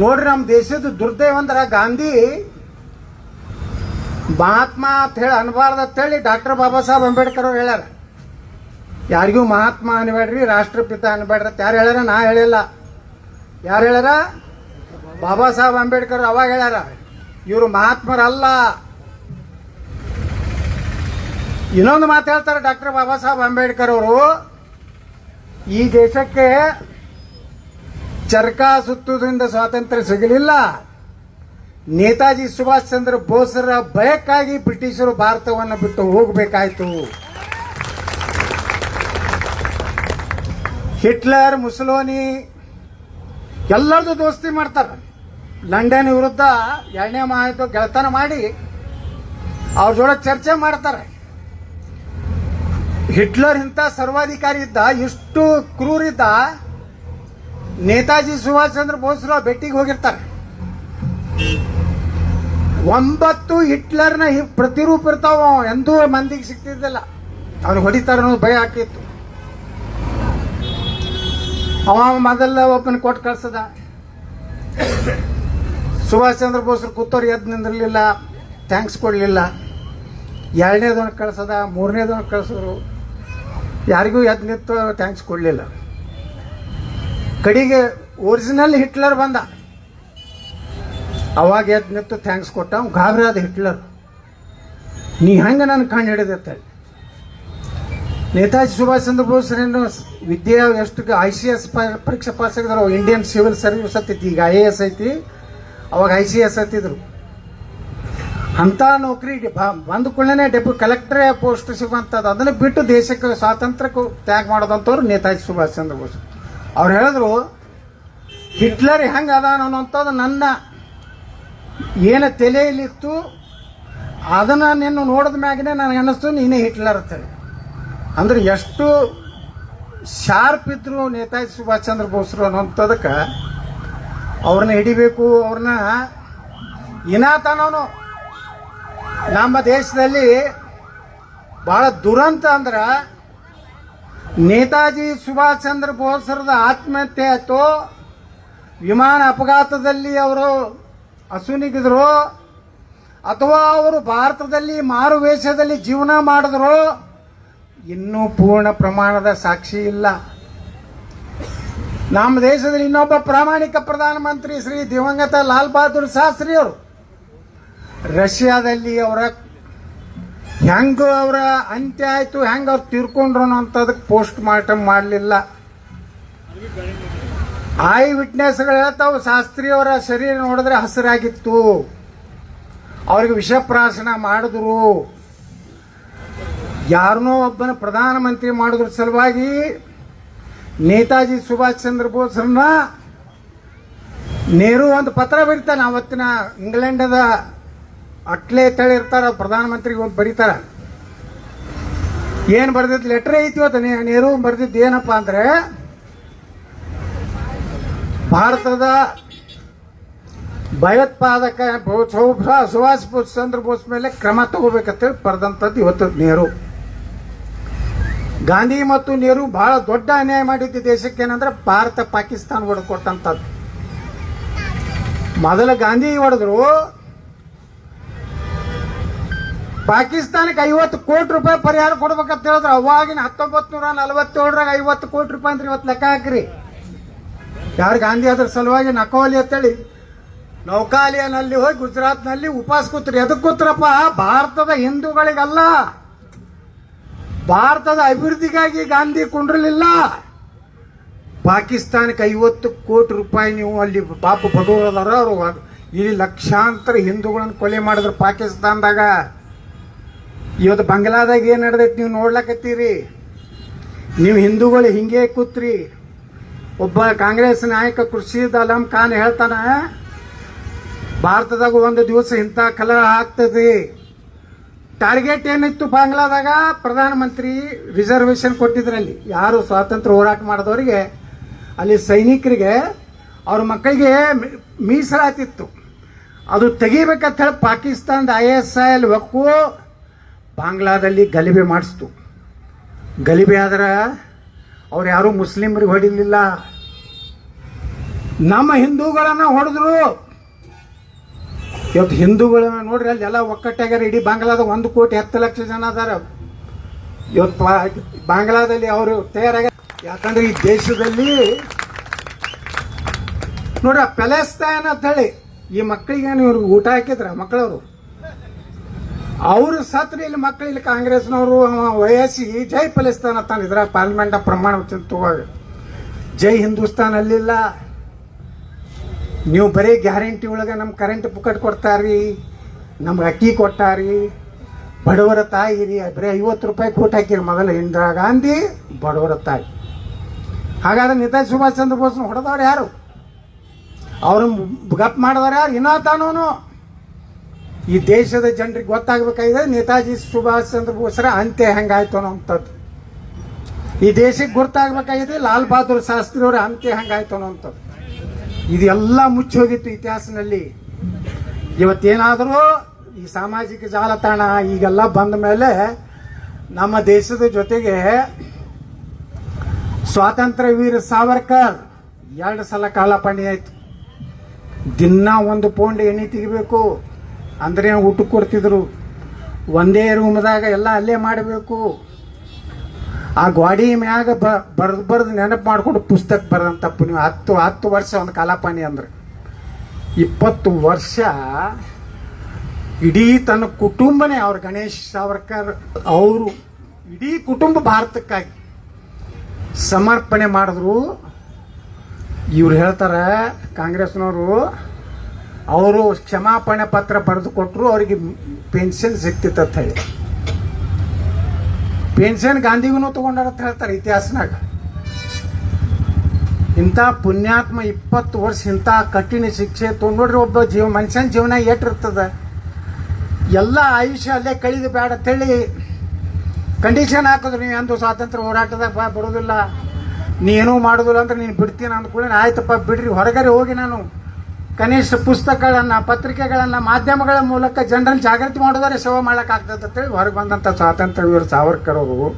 ನೋಡ್ರಿ ನಮ್ಮ ದೇಶದ ದುರ್ದೈವ ಅಂದ್ರೆ ಗಾಂಧಿ ಮಹಾತ್ಮ ಅಂತ ಹೇಳಿ ಅನ್ಬಾರ್ದು ಅಂತ ಹೇಳಿ ಡಾಕ್ಟರ್ ಬಾಬಾ ಸಾಹೇಬ್ ಅಂಬೇಡ್ಕರ್ ಅವ್ರು ಹೇಳ್ಯಾರ. ಯಾರಿಗೂ ಮಹಾತ್ಮ ಅನ್ಬೇಡ್ರಿ, ರಾಷ್ಟ್ರಪಿತ ಅನ್ಬೇಡ್ರಿ ಯಾರು ಹೇಳ್ಯಾರ? ನಾ ಹೇಳಿಲ್ಲ. ಯಾರು ಹೇಳ್ಯಾರ? ಬಾಬಾ ಸಾಹೇಬ್ ಅಂಬೇಡ್ಕರ್ ಅವಾಗ ಹೇಳ್ಯಾರ, ಇವರು ಮಹಾತ್ಮರಲ್ಲ. ಇನ್ನೊಂದು ಮಾತು ಹೇಳ್ತಾರೆ ಡಾಕ್ಟರ್ ಬಾಬಾ ಸಾಹೇಬ್ ಅಂಬೇಡ್ಕರ್ ಅವರು, ಈ ದೇಶಕ್ಕೆ ಚರಕ ಸುತ್ತುವುದರಿಂದ ಸ್ವಾತಂತ್ರ್ಯ ಸಿಗಲಿಲ್ಲ. ನೇತಾಜಿ ಸುಭಾಷ್ ಚಂದ್ರ ಬೋಸರ ಭಯಕ್ಕಾಗಿ ಬ್ರಿಟಿಷರು ಭಾರತವನ್ನು ಬಿಟ್ಟು ಹೋಗಬೇಕಾಯಿತು. ಹಿಟ್ಲರ್, ಮುಸಲೋನಿ ಎಲ್ಲರದು ದೋಸ್ತಿ ಮಾಡ್ತಾರೆ. ಲಂಡನ್ ವಿರುದ್ಧ ಎರಡನೇ ಮಹಾಯುದ್ಧ ಗೆಳತನ ಮಾಡಿ ಅವ್ರ ಜೋಡ ಚರ್ಚೆ ಮಾಡ್ತಾರೆ. ಹಿಟ್ಲರ್ ಇಂಥ ಸರ್ವಾಧಿಕಾರಿ ಇದ್ದ, ಇಷ್ಟು ಕ್ರೂರಿದ್ದ ನೇತಾಜಿ ಸುಭಾಷ್ ಚಂದ್ರ ಬೋಸ್ರು ಆ ಭೇಟಿಗೆ ಹೋಗಿರ್ತಾರೆ. ಒಂಬತ್ತು ಹಿಟ್ಲರ್ನ ಪ್ರತಿರೂಪ ಇರ್ತಾವ, ಎಂದೂ ಮಂದಿಗೆ ಸಿಗ್ತಿದ್ದಿಲ್ಲ. ಅವ್ನು ಹೊಡಿತಾರ ಅನ್ನೋದು ಭಯ ಹಾಕಿತ್ತು ಅವ ಮೊದಲ ಒಬ್ಬನ ಕೊಟ್ಟು ಕಳ್ಸದ. ಸುಭಾಷ್ ಚಂದ್ರ ಬೋಸ್ರು ಕೂತವ್ರು ಎದ್ದು ನಿಂದಿರಲಿಲ್ಲ, ಥ್ಯಾಂಕ್ಸ್ ಕೊಡಲಿಲ್ಲ. ಎರಡನೇದೊಂದು ಕಳ್ಸದ ಮೂರನೇದೊಂದು ಕಳ್ಸಿದ್ರು. ಯಾರಿಗೂ ಎದ್ದು ನಿಂತು ಥ್ಯಾಂಕ್ಸ್ ಕೊಡಲಿಲ್ಲ. ಕಡೆಗೆ ಒರಿಜಿನಲ್ ಹಿಟ್ಲರ್ ಬಂದ. ಅವಾಗ ಎದ್ದು ನಿಂತು ಥ್ಯಾಂಕ್ಸ್ ಕೊಟ್ಟ ಅವ್ನು ಗಾಬರಿ ಆದ ಹಿಟ್ಲರ್ ನೀ ಹೆಂಗೆ ನನ್ನ ಕಣ್ಣು ಹಿಡಿದತ್ತೆ ನೇತಾಜಿ ಸುಭಾಷ್ ಚಂದ್ರ ಬೋಸ್ರೇನು ವಿದ್ಯೆ ಎಷ್ಟು ಐ ಸಿ ಎಸ್ ಪರೀಕ್ಷೆ ಪಾಸ್ ಆಗಿದ್ರು ಇಂಡಿಯನ್ ಸಿವಿಲ್ ಸರ್ವಿಸ್ ಹತ್ತೈತಿ ಈಗ ಐ ಎ ಎಸ್ ಐತಿ. ಅವಾಗ ಐ ಸಿ ಎಸ್ ಹತ್ತಿದ್ರು. ಅಂಥ ನೌಕರಿ ಬಂದ ಕೂಡಲೇ ಡೆಪ್ಯೂ ಕಲೆಕ್ಟರ್ ಪೋಸ್ಟ್ ಸಿಗುವಂಥದ್ದು. ಅದನ್ನು ಬಿಟ್ಟು ದೇಶಕ್ಕೆ ಸ್ವಾತಂತ್ರ್ಯಕ್ಕೆ ತ್ಯಾಗ ಮಾಡೋದಂಥವ್ರು ನೇತಾಜಿ ಸುಭಾಷ್ ಚಂದ್ರ ಬೋಸ್. ಅವ್ರು ಹೇಳಿದ್ರು, ಹಿಟ್ಲರ್ ಹೆಂಗೆ ಅದಾನ ಅನ್ನೋಂಥದ್ದು ನನ್ನ ಏನು ತಲೆಯಲ್ಲಿತ್ತು, ಅದನ್ನು ನಿನ್ನ ನೋಡಿದ ಮ್ಯಾಗೆ ನನಗೆ ಅನ್ನಿಸ್ತು, ನೀನೇ ಹಿಟ್ಲರ್ ಅಂತೇಳಿ ಅಂದ್ರೆ ಎಷ್ಟು ಶಾರ್ಪ್ ಇದ್ರು ನೇತಾಜಿ ಸುಭಾಷ್ ಚಂದ್ರ ಬೋಸ್ರು ಅನ್ನೋಂಥದಕ್ಕೆ, ಅವ್ರನ್ನ ಹಿಡಿಬೇಕು, ಅವ್ರನ್ನ ಇನಾತನವನು. ನಮ್ಮ ದೇಶದಲ್ಲಿ ಭಾಳ ದುರಂತ ಅಂದ್ರೆ ನೇತಾಜಿ ಸುಭಾಷ್ ಚಂದ್ರ ಬೋಸ್ರದ ಆತ್ಮಹತ್ಯೆ ಆಯ್ತು. ವಿಮಾನ ಅಪಘಾತದಲ್ಲಿ ಅವರು ಅಸುನಿಗಿದ್ರು. ಅಥವಾ ಅವರು ಭಾರತದಲ್ಲಿ ಮಾರು ವೇಷದಲ್ಲಿ ಜೀವನ ಮಾಡಿದ್ರು. ಇನ್ನೂ ಪೂರ್ಣ ಪ್ರಮಾಣದ ಸಾಕ್ಷಿ ಇಲ್ಲ. ನಮ್ಮ ದೇಶದಲ್ಲಿ ಇನ್ನೊಬ್ಬ ಪ್ರಾಮಾಣಿಕ ಪ್ರಧಾನಮಂತ್ರಿ ಶ್ರೀ ದಿವಂಗತ ಲಾಲ್ ಬಹದ್ದೂರ್ ಶಾಸ್ತ್ರಿ ಅವರು ರಷ್ಯಾದಲ್ಲಿ ಅವರ ಹೆಂಗ ಅವರ ಅಂತ್ಯ ಆಯ್ತು, ಹೆಂಗ ಅವ್ರು ತೀರ್ಕೊಂಡ್ರು ಅನ್ನೋಂಥದಕ್ಕೆ ಪೋಸ್ಟ್ ಮಾರ್ಟಮ್ ಮಾಡಲಿಲ್ಲ. ಐ ವಿಟ್ನೆಸ್ಗಳು ಶಾಸ್ತ್ರಿ ಅವರ ಶರೀರ ನೋಡಿದ್ರೆ ಹಸಿರಾಗಿತ್ತು. ಅವ್ರಿಗೆ ವಿಷಪ್ರಾಶನ ಮಾಡಿದ್ರು. ಯಾರನ್ನೋ ಒಬ್ಬನ ಪ್ರಧಾನಮಂತ್ರಿ ಮಾಡಿದ್ರ ಸಲುವಾಗಿ ನೇತಾಜಿ ಸುಭಾಷ್ ಚಂದ್ರ ಬೋಸ್ರನ್ನ ನೆಹರು ಒಂದು ಪತ್ರ ಬರೀತಾನೆ ಅವತ್ತಿನ ಇಂಗ್ಲೆಂಡದ ಅಟ್ಲೆ ತಳಿ ಇರ್ತಾರ, ಪ್ರಧಾನಮಂತ್ರಿಗೆ ಒಂದು ಬರೀತಾರ. ಏನು ಬರ್ದಿದ್ದು ಲೆಟರ್ ಐತಿ ಇವತ್ತು? ನೆಹರು ಬರ್ದಿದ್ದು ಏನಪ್ಪಾ ಅಂದ್ರೆ, ಭಾರತದ ಭಯೋತ್ಪಾದಕ ಸುಭಾಷ್ ಬೋಸ್ ಚಂದ್ರ ಬೋಸ್ ಮೇಲೆ ಕ್ರಮ ತಗೋಬೇಕಂತೇಳಿ ಬರೆದಂಥದ್ದು ಇವತ್ತು ನೆಹರು. ಗಾಂಧಿ ಮತ್ತು ನೆಹರು ಬಹಳ ದೊಡ್ಡ ಅನ್ಯಾಯ ಮಾಡಿದ್ದು ದೇಶಕ್ಕೆ ಏನಂದ್ರೆ ಭಾರತ ಪಾಕಿಸ್ತಾನ ಹೊಡೆಕೊಟ್ಟಂಥದ್ದು ಮೊದಲ ಗಾಂಧಿ ಹೊಡೆದ್ರು ಪಾಕಿಸ್ತಾನಕ್ಕೆ ಐವತ್ತು ಕೋಟಿ ರೂಪಾಯಿ ಪರಿಹಾರ ಕೊಡ್ಬೇಕಂತ ಹೇಳಿದ್ರೆ. ಅವಾಗಿನ ಹತ್ತೊಂಬತ್ತು ನೂರ ನಲವತ್ತೇಳರಾಗ ಐವತ್ತು ಕೋಟಿ ರೂಪಾಯಿ ಅಂದ್ರೆ ಇವತ್ತು ಲೆಕ್ಕ ಹಾಕ್ರಿ. ಯಾರು ಗಾಂಧಿ ಅದ್ರ ಸಲುವಾಗಿ ನಕೋಲಿ ಅಂತೇಳಿ ನೌಕಾಲಿಯನಲ್ಲಿ ಹೋಗಿ ಗುಜರಾತ್ನಲ್ಲಿ ಉಪವಾಸ ಕೂತ್ರಿ. ಎದಕ್ಕೆ ಕೂತ್ರಪ್ಪ? ಭಾರತದ ಹಿಂದೂಗಳಿಗಲ್ಲ. ಭಾರತದ ಅಭಿವೃದ್ಧಿಗಾಗಿ ಗಾಂಧಿ ಕುಂಡ್ರಲಿಲ್ಲ. ಪಾಕಿಸ್ತಾನಕ್ಕೆ ಐವತ್ತು ಕೋಟಿ ರೂಪಾಯಿ ನೀವು ಅಲ್ಲಿ ಪಾಪ ಬಡವರದಾರ ಅವರು ಇಲ್ಲಿ ಲಕ್ಷಾಂತರ ಹಿಂದೂಗಳನ್ನು ಕೊಲೆ ಮಾಡಿದ್ರು ಪಾಕಿಸ್ತಾನದಾಗ. ಇವತ್ತು ಬಂಗ್ಲಾದಾಗ ಏನು ನಡೆದೈತಿ ನೀವು ನೋಡ್ಲಕತ್ತೀರಿ? ನೀವು ಹಿಂದೂಗಳು ಹಿಂಗೆ ಕೂತ್ರಿ. ಒಬ್ಬ ಕಾಂಗ್ರೆಸ್ ನಾಯಕ ಖುರ್ಷೀದ್ ಅಲಂ ಖಾನ್ ಹೇಳ್ತಾನ, ಭಾರತದಾಗ ಒಂದು ದಿವಸ ಇಂಥ ಕಲ ಆಗ್ತದೆ. ಟಾರ್ಗೆಟ್ ಏನಿತ್ತು ಬಾಂಗ್ಲಾದಾಗ? ಪ್ರಧಾನಮಂತ್ರಿ ರಿಸರ್ವೇಶನ್ ಕೊಟ್ಟಿದ್ರಲ್ಲಿ. ಯಾರು ಸ್ವಾತಂತ್ರ್ಯ ಹೋರಾಟ ಮಾಡಿದವರಿಗೆ, ಅಲ್ಲಿ ಸೈನಿಕರಿಗೆ, ಅವ್ರ ಮಕ್ಕಳಿಗೆ ಮೀಸಲಾತಿತ್ತು. ಅದು ತೆಗಿಬೇಕಂತ ಹೇಳಿ ಪಾಕಿಸ್ತಾನದ ಐ ಎಸ್ ಐ ಎಲ್ ಒಕ್ಕು ಬಾಂಗ್ಲಾದಲ್ಲಿ ಗಲಿಬೆ ಮಾಡಿಸ್ತು. ಗಲಿಬೆ ಆದ್ರೆ ಅವ್ರು ಯಾರೂ ಮುಸ್ಲಿಮ್ರಿಗೆ ಹೊಡಿಲಿಲ್ಲ. ನಮ್ಮ ಹಿಂದೂಗಳನ್ನ ಹೊಡೆದ್ರು. ಇವತ್ತು ಹಿಂದೂಗಳನ್ನ ನೋಡ್ರಿ ಅಲ್ಲಿ ಎಲ್ಲ ಒಕ್ಕಟ್ಟಾಗ್ಯಾರ ಇಡೀ ಬಾಂಗ್ಲಾದ ಒಂದು ಕೋಟಿ ಹತ್ತು ಲಕ್ಷ ಜನ ಅದಾರ. ಇವತ್ತು ಬಾಂಗ್ಲಾದಲ್ಲಿ ಅವರು ತಯಾರಾಗ ಯಾಕಂದ್ರೆ ಈ ದೇಶದಲ್ಲಿ ನೋಡ್ರಿ ಪೆಲೆಸ್ತಾನ್ ಅಂತ ಹೇಳಿ ಈ ಮಕ್ಕಳಿಗೆ ಇವ್ರಿಗೆ ಊಟ ಹಾಕಿದ್ರ ಮಕ್ಕಳವರು? ಅವರು ಸತ್ರ ಇಲ್ಲಿ ಮಕ್ಕಳು ಇಲ್ಲಿ ಕಾಂಗ್ರೆಸ್ನವರು ವಯಸ್ಸಿ ಜೈ ಫಲಿಸ್ತಾನ ತಂದಿದ್ರ ಪಾರ್ಲಿಮೆಂಟ್ ಪ್ರಮಾಣ ವಚನ ತಗೋಗ ಜೈ ಹಿಂದೂಸ್ತಾನ್ ಅಲ್ಲಿಲ್ಲ ನೀವು ಬರೀ ಗ್ಯಾರಂಟಿ ಒಳಗೆ ನಮ್ಮ ಕರೆಂಟ್ ಪುಕ್ಕಟ್ ಕೊಡ್ತಾರ್ರಿ, ನಮ್ಗೆ ಅಕ್ಕಿ ಕೊಟ್ಟಾರಿ ಬಡವರ ತಾಯಿ ರೀ, ಬರೀ ಐವತ್ತು ರೂಪಾಯಿ ಕೊಟ್ಟು ಹಾಕಿರಿ ಮೊದಲು ಇಂದಿರಾ ಗಾಂಧಿ, ಬಡವರ ತಾಯಿ. ಹಾಗಾದ್ರೆ ನೇತಾಜಿ ಸುಭಾಷ್ ಚಂದ್ರ ಬೋಸ್ನ ಹೊಡೆದವ್ರು ಯಾರು? ಅವ್ರ ಗಪ್ ಮಾಡಿದವ್ರು ಯಾರು? ಇನ್ನೂ ತಾನೂನು. ಈ ದೇಶದ ಜನರಿಗೆ ಗೊತ್ತಾಗಬೇಕಾಗಿದೆ, ನೇತಾಜಿ ಸುಭಾಷ್ ಚಂದ್ರ ಬೋಸ್ರ ಅಂತ್ಯ ಹೆಂಗಾಯ್ತು ಅನ್ನೋಂಥದ್ದು. ಈ ದೇಶಕ್ಕೆ ಗೊತ್ತಾಗಬೇಕಾಗಿದೆ ಲಾಲ್ ಬಹದ್ದೂರ್ ಶಾಸ್ತ್ರಿ ಅವರ ಅಂತ್ಯ ಹೆಂಗಾಯ್ತು ಅನ್ನೋಂಥದ್ದು. ಇದೆಲ್ಲ ಮುಚ್ಚೋಗಿತ್ತು ಇತಿಹಾಸದಲ್ಲಿ. ಇವತ್ತೇನಾದರೂ ಈ ಸಾಮಾಜಿಕ ಜಾಲತಾಣ ಈಗೆಲ್ಲ ಬಂದ ಮೇಲೆ ನಮ್ಮ ದೇಶದ ಜೊತೆಗೆ ಸ್ವಾತಂತ್ರ್ಯ ವೀರ ಸಾವರ್ಕರ್ ಎರಡು ಸಲ ಕಾಲಪಾಣಿ ಆಯ್ತು. ದಿನ ಒಂದು ಪೌಂಡ್ ಎಣ್ಣೆ ತೆಗಿಬೇಕು ಅಂದ್ರೆ ಊಟಕ್ಕೆ ಕೊಡ್ತಿದ್ರು. ಒಂದೇ ರೂಮ್ದಾಗ ಎಲ್ಲ ಅಲ್ಲೇ ಮಾಡಬೇಕು. ಆ ಗ್ವಾಡಿ ಮ್ಯಾಗ ಬರ್ದು ಬರ್ದು ನೆನಪು ಮಾಡ್ಕೊಂಡು ಪುಸ್ತಕ ಬರೆದಂತಪ್ಪ ನೀವು. ಹತ್ತು ಹತ್ತು ವರ್ಷ ಒಂದು ಕಾಲಪಾನಿ ಅಂದ್ರೆ. ಇಪ್ಪತ್ತು ವರ್ಷ ಇಡೀ ತನ್ನ ಕುಟುಂಬನೇ ಅವ್ರ ಗಣೇಶ್ ಸಾವರ್ಕರ್ ಅವರು ಇಡೀ ಕುಟುಂಬ ಭಾರತಕ್ಕಾಗಿ ಸಮರ್ಪಣೆ ಮಾಡಿದ್ರು. ಇವ್ರು ಹೇಳ್ತಾರೆ ಕಾಂಗ್ರೆಸ್ನವರು ಅವರು ಕ್ಷಮಾಪಣೆ ಪತ್ರ ಬರೆದು ಕೊಟ್ಟರು ಅವರಿಗೆ ಪೆನ್ಷನ್ ಅಂತ ಹೇಳಿ. ಪೆನ್ಷನ್ ಗಾಂಧಿಗೂ ತಗೊಂಡಾರ ಅಂತ ಹೇಳ್ತಾರೆ ಇತಿಹಾಸನಾಗ. ಇಂಥ ಪುಣ್ಯಾತ್ಮ ಇಪ್ಪತ್ತು ವರ್ಷ ಇಂಥ ಕಠಿಣ ಶಿಕ್ಷೆ ತೊಗೊಂಡ್ರಿ ಒಬ್ಬ ಜೀವ, ಮನುಷ್ಯನ ಜೀವನ ಏಟಿರ್ತದೆ. ಎಲ್ಲ ಆಯುಷ್ಯ ಅಲ್ಲೇ ಕಳಿದು ಬೇಡ ಅಂತೇಳಿ ಕಂಡೀಷನ್ ಹಾಕಿದ್ರು, ನೀವು ಎಂದು ಸ್ವಾತಂತ್ರ್ಯ ಹೋರಾಟದಾಗ ಬಿಡೋದಿಲ್ಲ ನೀನು ಮಾಡೋದಿಲ್ಲ ಅಂದ್ರೆ ನೀನು ಬಿಡ್ತೀನಿ ಅಂದ್ಕೊಳ್ಳಿ ಆಯ್ತಪ್ಪ, ಬಿಡ್ರಿ, ಹೊರಗಡೆ ಹೋಗಿ ನಾನು. ಕನಿಷ್ಠ ಪುಸ್ತಕಗಳನ್ನು, ಪತ್ರಿಕೆಗಳನ್ನು, ಮಾಧ್ಯಮಗಳ ಮೂಲಕ ಜನರನ್ನು ಜಾಗೃತಿ ಮಾಡೋದರೆ ಸೇವೆ ಮಾಡೋಕ್ಕಾಗ್ತದೆ ಅಂತೇಳಿ ಹೊರಗೆ ಬಂದಂಥ ಸ್ವಾತಂತ್ರ್ಯ ವೀರ ಸಾವರ್ಕರ್ ಅವರು.